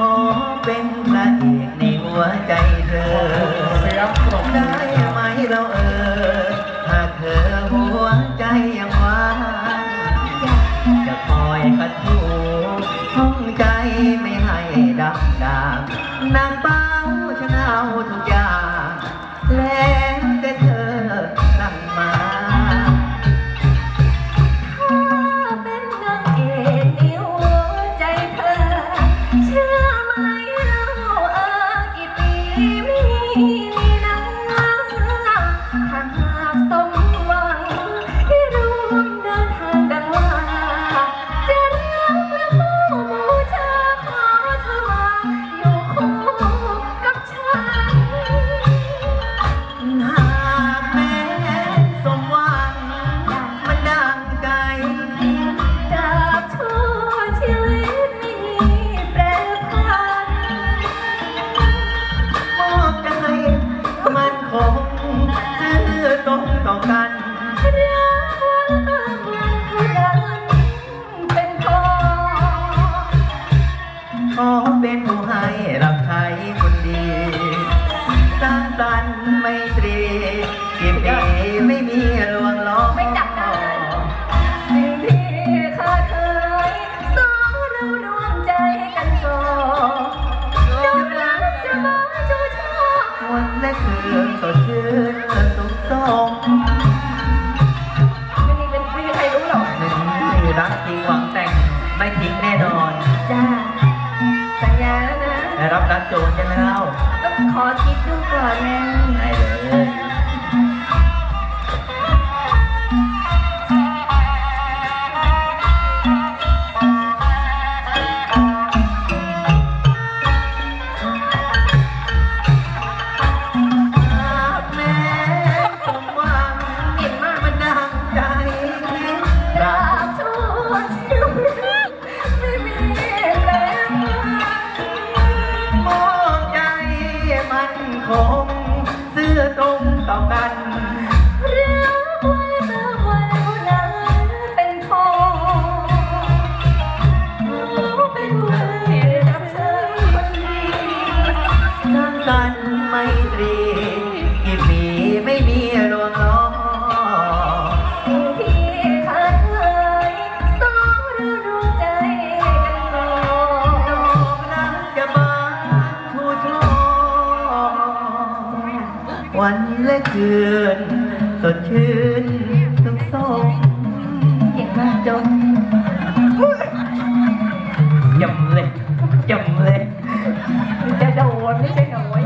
ขอเป็นพระเอกในหัวใจเธอ เป็นผู้ให้รับใช้คนดีสร้างสรรค์ไมตรีกินดีไม่มีลวงล้อไม่จับได้สิ่งที่ข้าเคยสองเรารวมใจกันก่อนจนรักจะมาชูชอบวันและคืนสด รับการโจรกันแล้ว ต้องขอคิดดูก่อนนะได้เลย อตรงต่อกัน รักไว้เมื่อวันนั้นเป็นทองเป็นวันที่รับเธอคนดีสร้างนันไม วันและคืน สดชื่นสุขสมเก่งมากจนยำเลยยำเลยจะโดนไม่ใช่หนู